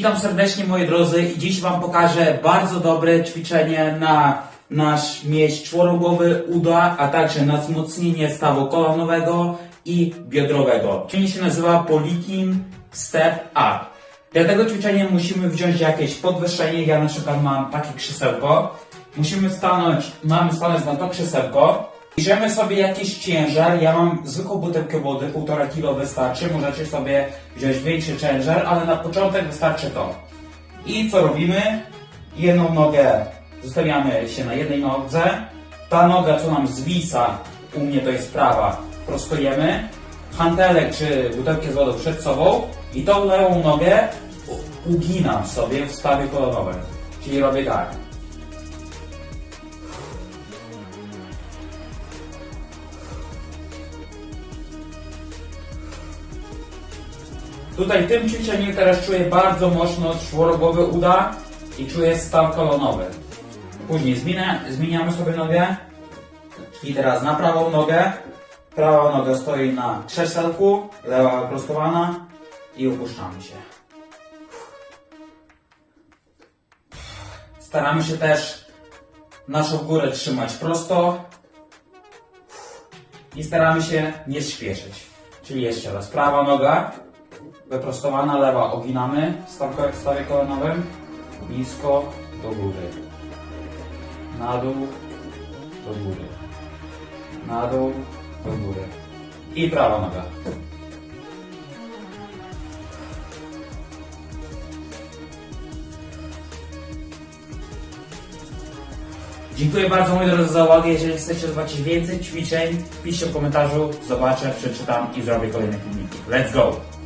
Witam serdecznie moi drodzy i dziś Wam pokażę bardzo dobre ćwiczenie na nasz mieć czworogłowy uda, a także na wzmocnienie stawu kolanowego i biodrowego. Ćwiczenie się nazywa Polikin Step Up. Dla tego ćwiczenia musimy wziąć jakieś podwyższenie. Ja na przykład mam takie krzesełko. Musimy stanąć, mamy stanąć na to krzesełko. Bierzemy sobie jakiś ciężar. Ja mam zwykłą butelkę wody, 1,5 kg wystarczy. Możecie sobie wziąć większy ciężar, ale na początek wystarczy to. I co robimy? Jedną nogę zostawiamy się na jednej nodze. Ta noga, co nam zwisa, u mnie to jest prawa, prostujemy. Hantelek czy butelkę z wodą przed sobą i tą lewą nogę uginam sobie w stawie kolonowym. Czyli robię tak. Tutaj tym ćwiczeniu teraz czuję bardzo mocno czworogłowy uda i czuję staw kolonowy. Później zmienia, zmieniamy sobie nogę i teraz na prawą nogę. Prawa noga stoi na krzesełku, lewa prostowana i opuszczamy się. Staramy się też naszą górę trzymać prosto i staramy się nie śpieszyć. Czyli jeszcze raz, prawa noga wyprostowana, lewa oginamy w stawie, kolanowym, nisko do góry, na dół, do góry, na dół, do góry i prawa noga. Dziękuję bardzo moi drodzy za uwagę. Jeżeli chcecie zobaczyć więcej ćwiczeń, piszcie w komentarzu, zobaczę, przeczytam i zrobię kolejne filmiki. Let's go!